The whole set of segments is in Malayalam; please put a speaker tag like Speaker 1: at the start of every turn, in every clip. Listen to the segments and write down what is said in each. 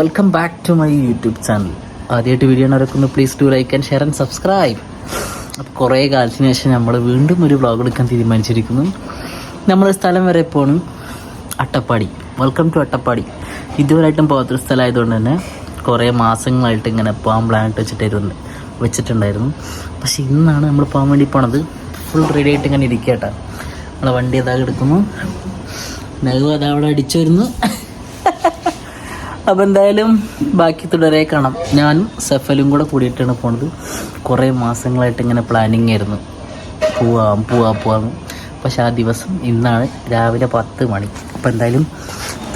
Speaker 1: Welcome back to my YouTube channel ആദ്യമായിട്ട് വീഡിയോ നടക്കുന്നു please to like and share and subscribe അപ്പോൾ കുറേ കാലത്തിന് ശേഷം നമ്മൾ വീണ്ടും ഒരു വ്ലോഗ് എടുക്കാൻ തീരുമാനിച്ചിരിക്കുന്നു. നമ്മൾ സ്ഥലം വരെ പോണു. അട്ടപ്പാടി. Welcome to Attappadi. ഇതുവരെയായിട്ടും പോകാത്തൊരു സ്ഥലമായതുകൊണ്ട് തന്നെ കുറേ മാസങ്ങളായിട്ട് ഇങ്ങനെ പോകാൻ പ്ലാൻ ഇട്ട് വെച്ചിട്ടായിരുന്നു വെച്ചിട്ടുണ്ടായിരുന്നു. പക്ഷേ ഇന്നാണ് നമ്മൾ പോകാൻ വേണ്ടി പോണത്. ഫുൾ റെഡി ആയിട്ട് ഇങ്ങനെ ഇരിക്കട്ടെ നമ്മളെ വണ്ടി അതാകെ എടുക്കുന്നു. നഗു അതവിടെ അടിച്ചു വരുന്നു. അപ്പം എന്തായാലും ബാക്കി തുടരെ കാണാം. ഞാനും സെഫലും കൂടെ കൂടിയിട്ടാണ് പോണത്. കുറേ മാസങ്ങളായിട്ട് ഇങ്ങനെ പ്ലാനിങ് ആയിരുന്നു. പോവാം പോവാം പോവാം. പക്ഷെ ആ ദിവസം ഇന്നാണ് രാവിലെ പത്ത് മണി. അപ്പം എന്തായാലും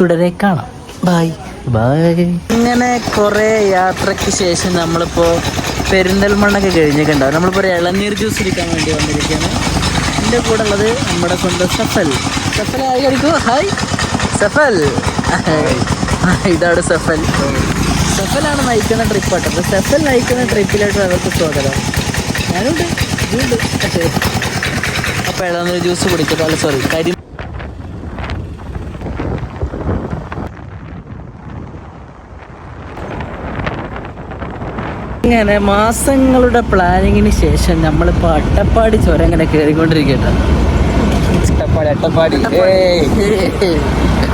Speaker 1: തുടരെ കാണാം. ബായ് ബായ് ഇങ്ങനെ കുറേ യാത്രയ്ക്ക് ശേഷം നമ്മളിപ്പോൾ പെരിന്തൽമണ്ണൊക്കെ കഴിഞ്ഞിട്ടുണ്ടാവും നമ്മളിപ്പോൾ ഇളനീർ ജ്യൂസ് ഇരിക്കാൻ വേണ്ടി വന്നിരിക്കുകയാണ്. എന്റെ കൂടെ ഉള്ളത് നമ്മുടെ സ്വന്തം സഫൽ. സഫൽ ഹായ് കളിക്കൂ ഹായ് സഫൽ. ഇതാണ് സെഫൽ. സെഫലാണ് നയിക്കുന്ന ട്രിപ്പ് കേട്ടോ. സഫൽ നയിക്കുന്ന ട്രിപ്പിലായിട്ട് അവർക്ക് സ്വാഗതം. ഞാനുണ്ട്. ഇതുണ്ട്. അപ്പോൾ ഇളനീർ ജ്യൂസ് കുടിക്കട്ടെ അല്ല സോറി കരി ഇങ്ങനെ മാസങ്ങളുടെ പ്ലാനിങ്ങിന് ശേഷം നമ്മളിപ്പോൾ അട്ടപ്പാടി ചുരം ഇങ്ങനെ കയറിക്കൊണ്ടിരിക്കട്ടെ
Speaker 2: അട്ടപ്പാടി അട്ടപ്പാടി.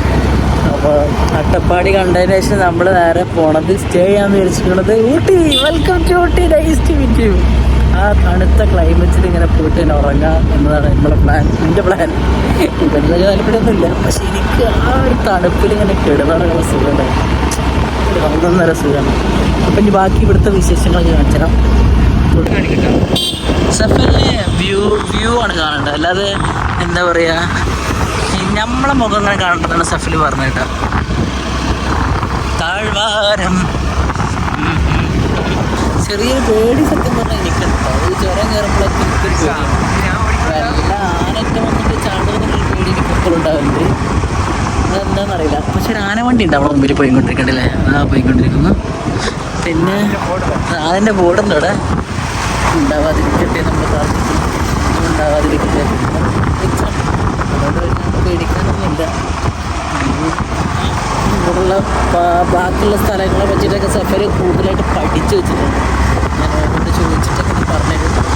Speaker 1: അട്ടപ്പാടി കണ്ടതിന് ശേഷം നമ്മൾ നേരെ പോണത് സ്റ്റേ ചെയ്യാൻ വിചാരിച്ചിട്ടുള്ളത് Ooty. Welcome to Ooty nice with ആ തണുത്ത ക്ലൈമറ്റിൽ ഇങ്ങനെ പോയിട്ട് തന്നെ ഉറങ്ങാം എന്നതാണ് നമ്മുടെ പ്ലാൻ എന്റെ പ്ലാൻ ഇവിടുത്തെ താല്പര്യമൊന്നുമില്ല. പക്ഷെ എനിക്ക് ആ ഒരു തണുപ്പിൽ ഇങ്ങനെ കിടന്നുറങ്ങുന്ന സുഖമുണ്ട് ഒന്നൊന്നര സുഖമാണ് അപ്പം ഇനി ബാക്കി ഇവിടുത്തെ വിശേഷങ്ങളൊക്കെ കാണിച്ചാൽ സഫലിന് വ്യൂ വ്യൂ ആണ് കാണേണ്ടത്. അല്ലാതെ എന്താ പറയുക നമ്മളെ മുഖം അങ്ങനെ കാണണ്ടതാണ് സഫിൽ പറഞ്ഞിട്ട് താഴ്വാരം. ചെറിയൊരു പേടി സത്യം പറഞ്ഞാൽ എനിക്കുണ്ടോ ഈ ചുരം കയറുമ്പോഴൊക്കെ എനിക്കൊരു വന്നിട്ട് പേടി എനിക്ക് ഉണ്ടാവുന്നുണ്ട്. പക്ഷെ ഒരു ആന വണ്ടി ഉണ്ട് അവിടെ മുമ്പിൽ പോയിക്കൊണ്ടിരിക്കണ്ടല്ലേ ആ പോയിക്കൊണ്ടിരിക്കുന്നു. പിന്നെ അതിന്റെ ബോർഡുണ്ട് അവിടെ. ഉണ്ടാവാതിരിക്കട്ടെ നമ്മൾ പ്രാർത്ഥിക്കുന്നു. ഉണ്ടാവാതിരിക്കട്ടെ. ഇവിടെയുള്ള ബാക്കിയുള്ള സ്ഥലങ്ങളെ പറ്റിയിട്ടൊക്കെ സഫര് കൂടുതലായിട്ട് പഠിച്ചു വെച്ചിട്ടുണ്ട്. ഞാൻ അവരോട് ചോദിച്ചിട്ടൊക്കെ പറഞ്ഞു പറഞ്ഞുതരും.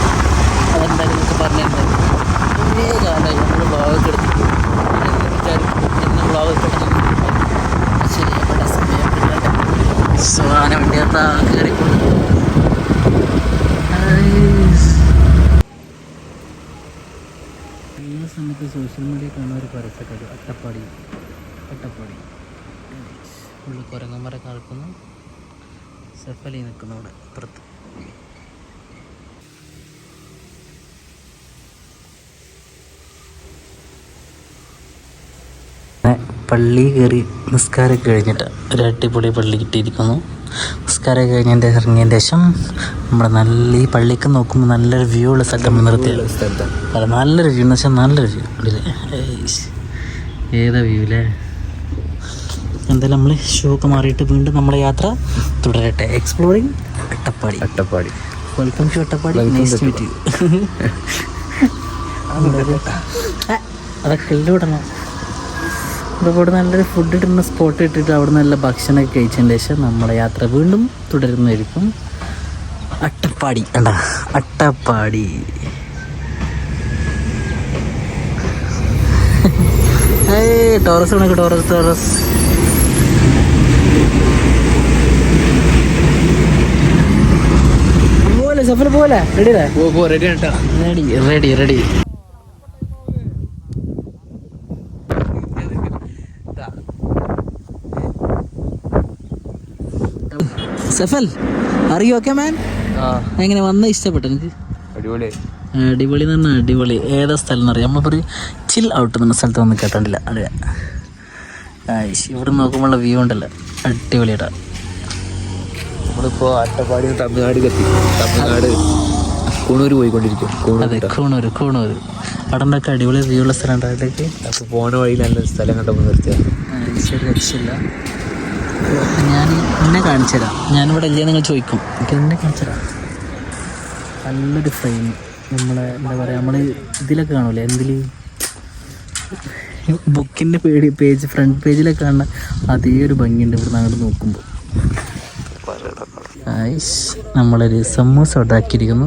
Speaker 1: അതെന്തായാലും നിങ്ങൾക്ക് പറഞ്ഞിരുന്നത് കുറേ കാലമായി നമ്മൾ ബ്ലോഗൊക്കെ എടുത്തിട്ട്. ഞാനിങ്ങനെ വിചാരിക്കും എന്ന വ്ളോഗൊക്കെ ശരി എവിടെ സമയം കിട്ടട്ടെ സുഖാന വേണ്ടിയാത്ത സമയത്ത് സോഷ്യൽ മീഡിയ കാണുന്ന ഒരു പരസ്യക്കാർ അട്ടപ്പാടി. അട്ടപ്പാടി. ഉള്ളിൽ കുരങ്ങന്മാരെ കാൽക്കുന്നു സെഫലി നിൽക്കുന്നു അവിടെ അപ്പുറത്ത്. പള്ളി കയറി നിസ്കാരം കഴിഞ്ഞിട്ട് ഒരു അടിപൊളി പള്ളി കിട്ടിയിരിക്കുന്നു. നിസ്കാരം കഴിഞ്ഞതിന്റെ ഇറങ്ങിയതിന്റെ ശേഷം നമ്മുടെ നല്ല ഈ പള്ളിക്ക് നോക്കുമ്പോൾ നല്ലൊരു വ്യൂ ഉള്ള നമ്മൾ നിർത്തിയത് അല്ല നല്ലൊരു വ്യൂ എന്ന് വെച്ചാൽ നല്ലൊരു വ്യൂ ഏതാ വ്യൂ അല്ലേ എന്തായാലും നമ്മൾ ഷൂ ഒക്കെ മാറിയിട്ട് വീണ്ടും നമ്മുടെ യാത്ര തുടരട്ടെ. Exploring Attappadi.
Speaker 2: Attappadi.
Speaker 1: Welcome to Attappadi.
Speaker 2: Next
Speaker 1: meet അതൊക്കെ എല്ലാം ഇടണം. ഇവിടെ നല്ലൊരു ഫുഡ് ഇടുന്ന സ്പോട്ട് ഇട്ടിട്ട് അവിടെ നല്ല ഭക്ഷണമൊക്കെ കഴിച്ചതിന് ശേഷം നമ്മുടെ യാത്ര വീണ്ടും തുടരുന്നതായിരിക്കും. അട്ടപ്പാടി അണ്ട അട്ടപ്പാടി. ടോറസ് കണക്ക് ടോറസ് ടോറസ്. പോലെ പോലെ ready
Speaker 2: ready
Speaker 1: ready ready Safal അറിയോ ഓക്കെ മാൻ എങ്ങനെ വന്ന ഇഷ്ടപ്പെട്ടു എനിക്ക്
Speaker 2: അടിപൊളി.
Speaker 1: അടിപൊളി എന്ന് പറഞ്ഞാൽ അടിപൊളി. ഏതാ സ്ഥലം എന്നറിയാം? നമ്മളിപ്പോൾ ചിൽ ഔട്ട് എന്ന സ്ഥലത്ത് വന്ന് കേട്ടിട്ടില്ല അതെ. ഇവിടെ നോക്കുമ്പോഴുള്ള വ്യൂ ഉണ്ടല്ലോ. അടിപൊളിയാട്ടാ
Speaker 2: നമ്മളിപ്പോ അട്ടപ്പാടി തമിഴ്നാട് എത്തി തമിഴ്നാട് കൂണൂര് പോയിക്കൊണ്ടിരിക്കും.
Speaker 1: അതെ
Speaker 2: കൂണൂർ
Speaker 1: കൂണൂര് കൂണൂര്. അവിടെ ഉണ്ടൊക്കെ അടിപൊളി വ്യൂ ഉള്ള സ്ഥലം
Speaker 2: ഉണ്ടായിട്ടേക്ക്? പോണ വഴിയിൽ നല്ലൊരു സ്ഥലം കണ്ടപ്പോൾ നിർത്തിയാണ്
Speaker 1: ശരി രക്ഷയില്ല ഞാൻ എന്നെ കാണിച്ചു തരാം. ഞാനിവിടെ ഇല്ലേ നിങ്ങൾ ചോദിക്കും. എനിക്ക് എന്നെ കാണിച്ചു തരാം. നല്ലൊരു ഫ്രെയിം നമ്മളെ എന്താ പറയുക നമ്മൾ ഇതിലൊക്കെ കാണൂലേ? എന്തിൽ ബുക്കിന്റെ പേടി പേജ് ഫ്രണ്ട് പേജിലൊക്കെ കാണുന്ന അതേ ഒരു ഭംഗിയുണ്ട് ഇവിടെ നിന്ന് അങ്ങോട്ട് നോക്കുമ്പോൾ നമ്മളൊരു സമൂസ ഉണ്ടാക്കിയിരിക്കുന്നു.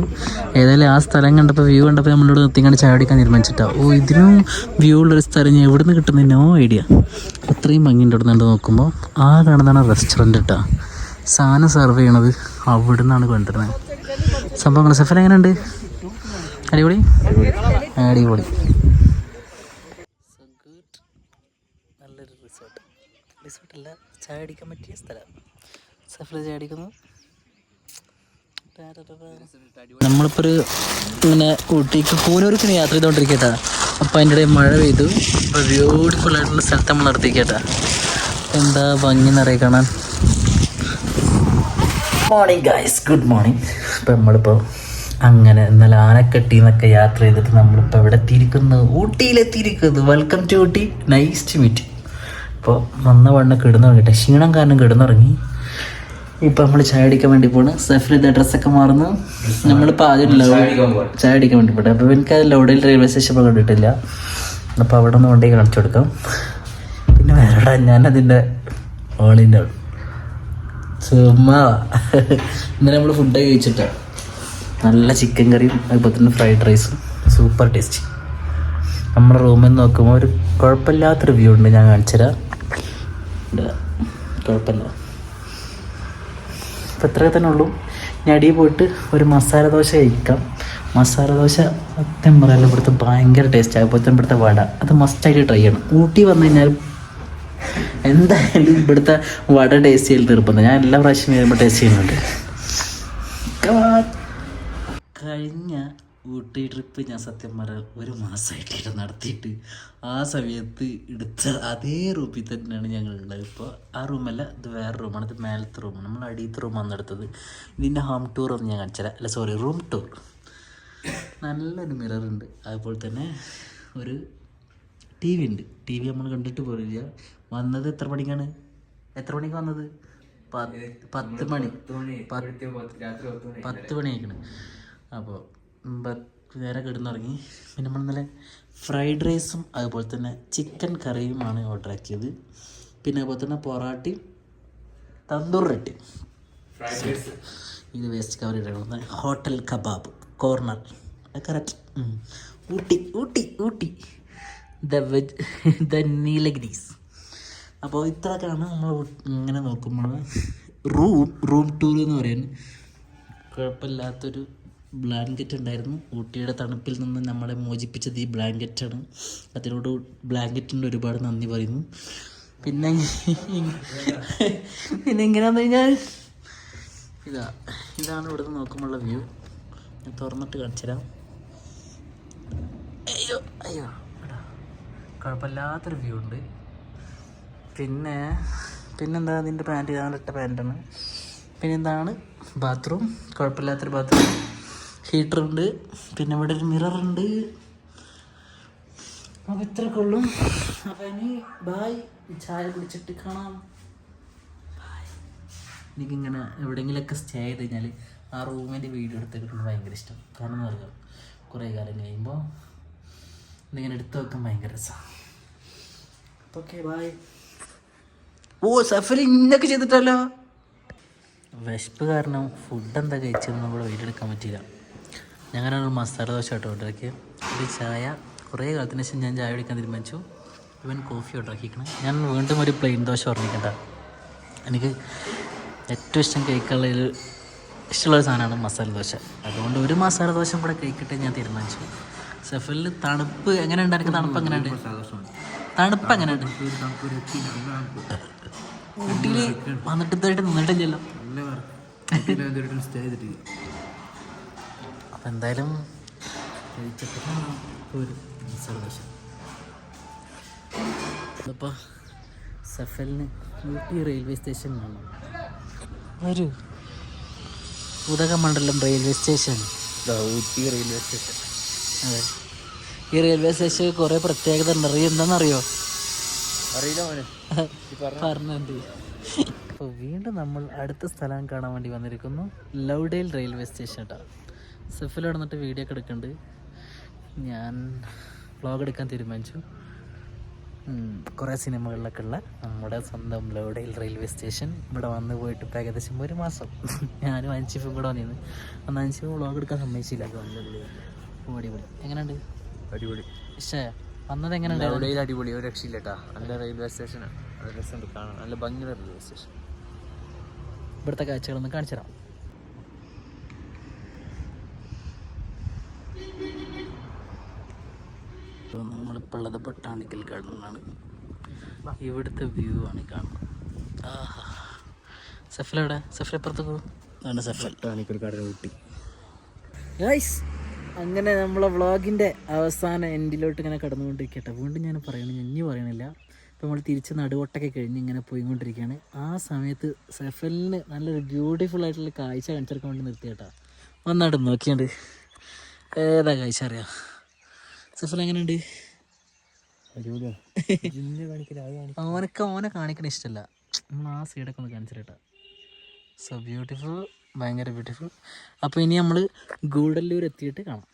Speaker 1: ഏതായാലും ആ സ്ഥലം കണ്ടപ്പോൾ വ്യൂ കണ്ടപ്പോൾ നമ്മളോട് നിർത്തിങ്ങാണ്ട് ചായ അടിക്കാൻ തീരുമാനിച്ചിട്ടാണ് ഓ ഇതിനും വ്യൂ ഉള്ളൊരു സ്ഥലം ഞാൻ എവിടെ നിന്ന് കിട്ടുന്ന? നോ ഐഡിയ അത്രയും ഭംഗിന്റെ അവിടെ നിന്ന് നോക്കുമ്പോൾ ആ കാണുന്നതാണ് റെസ്റ്റോറന്റ് കേട്ടോ സാധനം സെർവ് ചെയ്യണത് അവിടെ നിന്നാണ് കൊണ്ടുവരുന്നത്. സംഭവങ്ങൾ സഫൽ എങ്ങനെയുണ്ട്? അടിപൊളി? അടിപൊളി. നല്ലൊരു റിസോർട്ട് റിസോർട്ടല്ല ചായ അടിക്കാൻ പറ്റിയ സ്ഥലം. സഫല ചായ അടിക്കുന്നു നമ്മളിപ്പോൾ ഒരു ഇങ്ങനെ ഊട്ടിക്ക് കൂനൂർക്കാണ് യാത്ര ചെയ്തുകൊണ്ടിരിക്കട്ടാ അപ്പോൾ അതിന്റെ ഇടയിൽ മഴ പെയ്തു. അപ്പോൾ ബ്യൂട്ടിഫുൾ ആയിട്ടുള്ള സ്ഥലത്ത് നമ്മൾ നിർത്തിക്കട്ടാ എന്താ ഭംഗി നിറയെ കാണാൻ? മോർണിംഗ് ഗൈസ് ഗുഡ് മോർണിംഗ് ഇപ്പം നമ്മളിപ്പോൾ അങ്ങനെ ഇന്നലെ ആനക്കെട്ടി എന്നൊക്കെ യാത്ര ചെയ്തിട്ട് നമ്മളിപ്പോൾ ഇവിടെ എത്തിയിരിക്കുന്നു? ഊട്ടിയിലെത്തിയിരിക്കുന്നു. Welcome to Ooty. Nice to meet ഇപ്പോൾ വന്ന വണ്ണ കിടന്നുറങ്ങിട്ടെ ക്ഷീണം കാരണം കിടന്നുറങ്ങി. ഇപ്പം നമ്മൾ ചായ അടിക്കാൻ വേണ്ടി പോണ്. സഫിലിന്റെ ഡ്രസ്സൊക്കെ മാറുന്നു. നമ്മളിപ്പോ ആദ്യം ചായ അടിക്കാൻ വേണ്ടി പോട്ടെ. അപ്പൊ എനിക്ക് അത് ലോഡയിൽ റെയിൽവേ സ്റ്റേഷൻ കണ്ടിട്ടില്ല. അപ്പൊ അവിടെ നിന്ന് വണ്ടി കാണിച്ചു കൊടുക്കാം. പിന്നെ വേറെ ഞാൻ അതിന്റെ ഓളിന്റെ ചുമ്മാ ഇന്നലെ നമ്മൾ ഫുഡ് കഴിച്ചിട്ടാണ് നല്ല ചിക്കൻ കറിയും അതുപോലെ തന്നെ ഫ്രൈഡ് റൈസും സൂപ്പർ ടേസ്റ്റ് നമ്മുടെ റൂമിൽ നിന്ന് നോക്കുമ്പോൾ ഒരു കുഴപ്പമില്ലാത്ത റിവ്യൂ ഉണ്ട്. ഞാൻ കാണിച്ചുതരാം. കുഴപ്പമില്ല. അപ്പോൾ ഇത്രയൊക്കെ തന്നെ ഉള്ളൂ. ഇനി അടിയിൽ പോയിട്ട് ഒരു മസാല ദോശ കഴിക്കാം. മസാല ദോശ സത്യം പറയാനുള്ള ഇവിടുത്തെ ഭയങ്കര ടേസ്റ്റ് അതുപോലെ തന്നെ ഇവിടുത്തെ വട. അത് മസ്റ്റായിട്ട് ട്രൈ ചെയ്യണം. ഊട്ടി വന്നു കഴിഞ്ഞാൽ എന്തായാലും ഇവിടുത്തെ വട ടേസ്റ്റ് ചെയ്യൽ തീർപ്പുണ്ട് ഞാൻ എല്ലാ പ്രാവശ്യം വരുമ്പോൾ ടേസ്റ്റ് ചെയ്യുന്നുണ്ട്. കഴിഞ്ഞ ഊട്ടി ട്രിപ്പ് ഞാൻ സത്യം പറയാം ഒരു മാസമായിട്ട് നടത്തിയിട്ട് ആ സമയത്ത് എടുത്ത അതേ റൂമിൽ തന്നെയാണ് ഞങ്ങൾ ഉള്ളത്. ഇപ്പോൾ ആ റൂമല്ല ഇത് വേറെ റൂമാണ്. ഇത് മേലത്തെ റൂം നമ്മൾ അടിയത്തെ റൂമാണ് എടുത്തത് ഇതിന്റെ ഹോം ടൂർ ഒന്നും ഞാൻ കാണിച്ചില്ല അല്ല സോറി റൂം ടൂർ. നല്ലൊരു മിറർ ഉണ്ട്. അതുപോലെ തന്നെ ഒരു ടി വി ഉണ്ട്. ടി വി നമ്മൾ കണ്ടിട്ട് പോലില്ല. വന്നത് എത്ര മണിക്കാണ്? എത്ര മണിക്ക് വന്നത്? പത്ത് പത്ത് മണി. പത്ത് പത്ത് മണി. ആയിക്കണ് അപ്പോൾ നേരെ കിടന്നുറങ്ങി. പിന്നെ നമ്മൾ ഇന്നലെ ഫ്രൈഡ് റൈസും അതുപോലെ തന്നെ ചിക്കൻ കറിയുമാണ് ഓർഡർ ആക്കിയത്. പിന്നെ അതുപോലെ തന്നെ പൊറാട്ടയും തന്തൂർ റൊട്ടി. ഇത് വേസ്റ്റ് കവർ ഇടണം. Hotel kebab corner correct Ooty Ooty Ooty. The veg the Nilgiris അപ്പോൾ ഇത്രയൊക്കെയാണ് നമ്മൾ ഇങ്ങനെ നോക്കുമ്പോൾ. റൂം റൂം ടൂർ എന്ന് പറയുന്നത്. കുഴപ്പമില്ലാത്തൊരു ബ്ലാങ്കറ്റ് ഉണ്ടായിരുന്നു ഊട്ടിയുടെ തണുപ്പിൽ നിന്ന് നമ്മളെ മോചിപ്പിച്ചത് ഈ ബ്ലാങ്കറ്റാണ്. അതിനോട് ബ്ലാങ്കറ്റിന്റെ ഒരുപാട് നന്ദി പറയുന്നു. പിന്നെ പിന്നെ എങ്ങനെയാണെന്ന് കഴിഞ്ഞാൽ? ഇതാ ഇതാണ് ഇവിടുന്ന് നോക്കുമ്പോഴുള്ള വ്യൂ. ഞാൻ തുറന്നിട്ട് കാണിച്ചുതരാം അയ്യോ അയ്യോ കുഴപ്പമില്ലാത്തൊരു വ്യൂ ഉണ്ട്. പിന്നെ പിന്നെന്താ അതിന്റെ പാന്റ് ഇതാണ് ഇട്ട പാന്റാണ് പിന്നെന്താണ്? ബാത്റൂം കുഴപ്പമില്ലാത്തൊരു ബാത്റൂം ഹീറ്ററുണ്ട്. പിന്നെ ഇവിടെ ഒരു ഉണ്ട് അപ്പോൾ ഇത്രയൊക്കെ ഉള്ളു. അപ്പോൾ ഇനി ബായ് ചായ കുടിച്ചിട്ട് കാണാം. എനിക്കിങ്ങനെ എവിടെയെങ്കിലുമൊക്കെ സ്റ്റേ ചെയ്ത് കഴിഞ്ഞാൽ ആ റൂമിന്റെ വീഡിയോ എടുത്തിട്ടുള്ള ഭയങ്കര ഇഷ്ടം. കാരണം എന്ന് പറയുക കുറേ കാലം കഴിയുമ്പോൾ ഇതിങ്ങനെ എടുത്ത് വെക്കാൻ ഭയങ്കര രസമാണ് അപ്പോൾ ഓക്കെ ബായ് ഓ സഫരി ഇന്നൊക്കെ ചെയ്തിട്ടല്ലോ. വിശപ്പ് കാരണം ഫുഡ് എന്താ കഴിച്ചതെന്ന് നമ്മൾ വീട്ടിലെടുക്കാൻ പറ്റിയില്ല. ഞങ്ങളാണ് മസാല ദോശ കേട്ടോ ഉണ്ടാക്കിയത് ഒരു ചായ. കുറേ കാലത്തിന് ശേഷം ഞാൻ ചായ കുടിക്കാൻ തീരുമാനിച്ചു. ഇവൻ കോഫി ഓർഡറാക്കിക്കണം ഞാൻ വീണ്ടും ഒരു പ്ലെയിൻ ദോശ ഓർമ്മിക്കണ്ട എനിക്ക് ഏറ്റവും ഇഷ്ടം ഇഷ്ടമുള്ള ഒരു സാധനമാണ് മസാല ദോശ. അതുകൊണ്ട് ഒരു മസാല ദോശ കൂടെ കഴിക്കട്ടെ ഞാൻ തീരുമാനിച്ചു. സെഫലിൽ തണുപ്പ് എങ്ങനെയുണ്ട് എനിക്ക് തണുപ്പ് എങ്ങനെയുണ്ട് തണുപ്പ് എങ്ങനെയുണ്ട് ഊട്ടിയിൽ വന്നിട്ട് നിന്നിട്ടില്ലല്ലോ. എന്തായാലും ഒരു അപ്പോൾ സഫലിന് ഊട്ടി റെയിൽവേ സ്റ്റേഷൻ വേണം. ഒരു Udhagamandalam railway station
Speaker 2: Ooty railway station
Speaker 1: അതെ. ഈ റെയിൽവേ സ്റ്റേഷൻ കുറേ പ്രത്യേകത ഉണ്ട്. അറിയോ? എന്താണെന്നറിയോ? പറഞ്ഞു. അപ്പോൾ വീണ്ടും നമ്മൾ അടുത്ത സ്ഥലം കാണാൻ വേണ്ടി വന്നിരിക്കുന്നു. ലൗഡേൽ റെയിൽവേ സ്റ്റേഷൻ കേട്ടോ സെഫിൽ നടന്നിട്ട് വീഡിയോ ഒക്കെ എടുക്കുന്നുണ്ട് ഞാൻ വ്ളോഗ് എടുക്കാൻ തീരുമാനിച്ചു. കുറേ സിനിമകളിലൊക്കെ ഉള്ള നമ്മുടെ സ്വന്തം ലോഡയിൽ റെയിൽവേ സ്റ്റേഷൻ ഇവിടെ വന്ന് പോയിട്ട് ഇപ്പോൾ ഏകദേശം ഒരു മാസം. ഞാനും അഞ്ചിഫും കൂടെ വന്നിരുന്നു. അന്ന് അഞ്ചിഫ് വ്ളോഗ് എടുക്കാൻ സമ്മതിച്ചില്ല. അടിപൊളി എങ്ങനെയുണ്ട്?
Speaker 2: അടിപൊളി.
Speaker 1: പക്ഷേ വന്നത് എങ്ങനെയുണ്ട്?
Speaker 2: ലൗഡയിൽ അടിപൊളി. ഒരു രക്ഷയില്ല കേട്ടാ നല്ല റെയിൽവേ സ്റ്റേഷനാണ് നല്ല രസമുണ്ട് കാണാൻ. നല്ല ഭംഗിയുള്ള റെയിൽവേ സ്റ്റേഷൻ
Speaker 1: ഇവിടുത്തെ കാഴ്ചകളൊന്ന് കാണിച്ചു തരാം ഇപ്പോൾ നമ്മളിപ്പോൾ ഉള്ളത് ബൊട്ടാണിക്കൽ ഗാർഡനിലാണ് ഇവിടുത്തെ വ്യൂ ആണ് കാണുന്നത്. ആഹാ. സെഫൽ എവിടെ? സഫൽ എപ്പുറത്ത് പോകും സഫൽ.
Speaker 2: സെഫൽ ഗാർഡൻ
Speaker 1: ഗൈസ് അങ്ങനെ നമ്മളെ വ്ളോഗിന്റെ അവസാന എൻഡിലോട്ട് ഇങ്ങനെ കടന്നുകൊണ്ടിരിക്കട്ടെ. വീണ്ടും ഞാൻ പറയണ ഞാൻ ഇനി പറയണില്ല. ഇപ്പോൾ നമ്മൾ തിരിച്ച് നടുവോട്ടൊക്കെ കഴിഞ്ഞ് ഇങ്ങനെ പോയിക്കൊണ്ടിരിക്കുകയാണ് ആ സമയത്ത് സെഫലിന് നല്ലൊരു ബ്യൂട്ടിഫുൾ ആയിട്ടുള്ള കാഴ്ച കാണിച്ചെടുക്കാൻ വേണ്ടി നിർത്തിയേട്ടാ. വന്നാട്ട് നോക്കിയുണ്ട്. ഏതാ കാഴ്ച അറിയാം. സെഫൽ എങ്ങനെയുണ്ട്? ഓനക്ക് ഓനെ കാണിക്കണ ഇഷ്ടമല്ല നമ്മൾ ആ സൈഡൊക്കെ ഒന്ന് കാണിച്ചിട്ടാ സോ ബ്യൂട്ടിഫുൾ ഭയങ്കര ബ്യൂട്ടിഫുൾ അപ്പോൾ ഇനി നമ്മൾ ഗൂഡല്ലൂർ എത്തിയിട്ട് കാണാം.